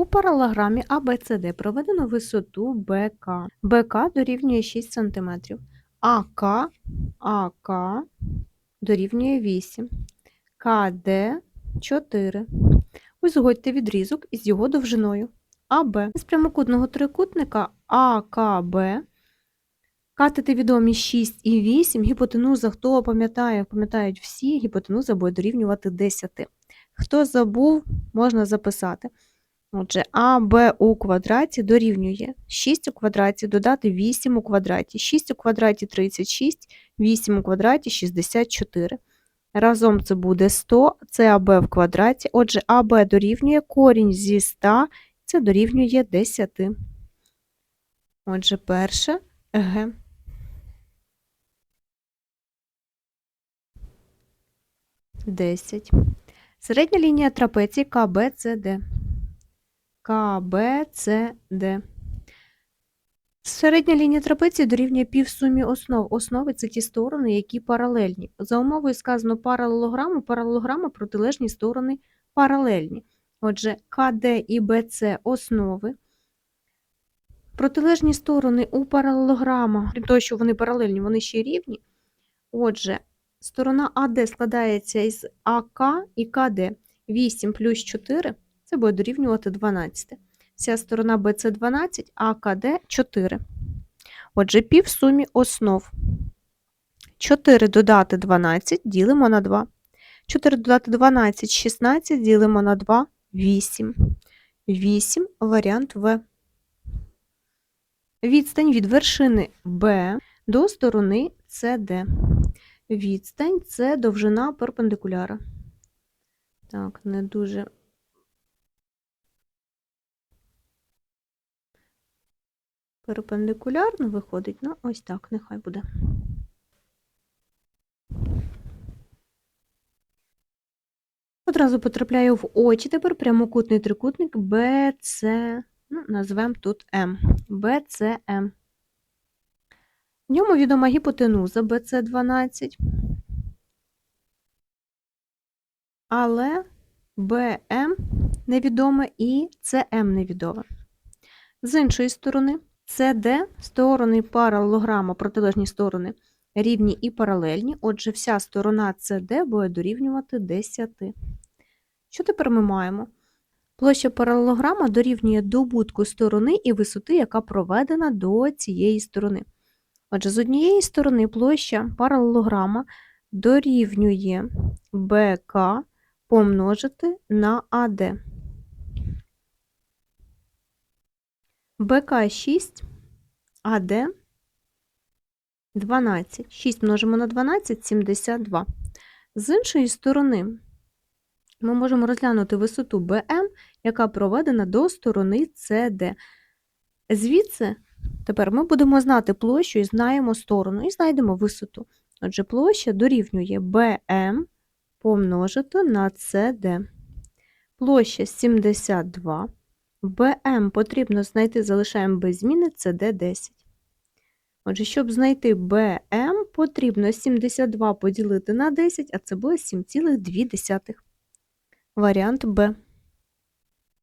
У паралограмі ABCD проведено висоту БК. БК дорівнює 6 см. АК, АК дорівнює 8. КД 4. Узгодьте відрізок із його довжиною. АБ. З прямокутного трикутника АКБ катети відомі 6 і 8. Гіпотенуза, хто пам'ятає, пам'ятають всі, гіпотенуза буде дорівнювати 10. Хто забув, можна записати. Отже, АБ у квадраті дорівнює 6 у квадраті додати 8 у квадраті. 6 у квадраті 36, 8 у квадраті 64. Разом це буде 100, це АБ в квадраті. Отже, АБ дорівнює корінь зі 100, це дорівнює 10. Отже, перше Г. Десять. Середня лінія трапеції КБЦД. КБЦД. Середня лінія трапеції дорівнює півсумі основ. Основи це ті сторони, які паралельні. За умовою сказано паралелограму, паралелограма протилежні сторони паралельні. Отже, КД і БЦ основи. Протилежні сторони у паралелограма, крім того, що вони паралельні, вони ще рівні. Отже, сторона АД складається із АК і КД. 8 плюс 4 це буде дорівнювати 12. Вся сторона БЦ 12, а КД 4. Отже, пів сумі основ. 4 додати 12 ділимо на 2. 4 додати 12, 16 ділимо на 2, 8. 8 варіант В. Відстань від вершини Б до сторони СД. Відстань це довжина перпендикуляра. Так, не дуже перпендикулярно виходить, ну ось так, нехай буде. Одразу потрапляю в очі тепер прямокутний трикутник BC, ну, назвемо тут М. BCM. В ньому відома гіпотенуза BC12, але BM невідоме і CM невідоме. З іншої сторони, CD сторони паралелограма, протилежні сторони рівні і паралельні, отже, вся сторона CD буде дорівнювати 10. Що тепер ми маємо? Площа паралелограма дорівнює добутку сторони і висоти, яка проведена до цієї сторони. Отже, з однієї сторони площа паралелограма дорівнює БК помножити на АД. БК 6, АД 12. 6 множимо на 12 72. З іншої сторони, ми можемо розглянути висоту БМ, яка проведена до сторони CD. Звідси, тепер ми будемо знати площу і знаємо сторону, і знайдемо висоту. Отже, площа дорівнює БМ помножити на CD. Площа 72. БМ потрібно знайти, залишаємо без зміни CD 10. Отже, щоб знайти БМ, потрібно 72 поділити на 10, а це буде 7,2. Варіант Б.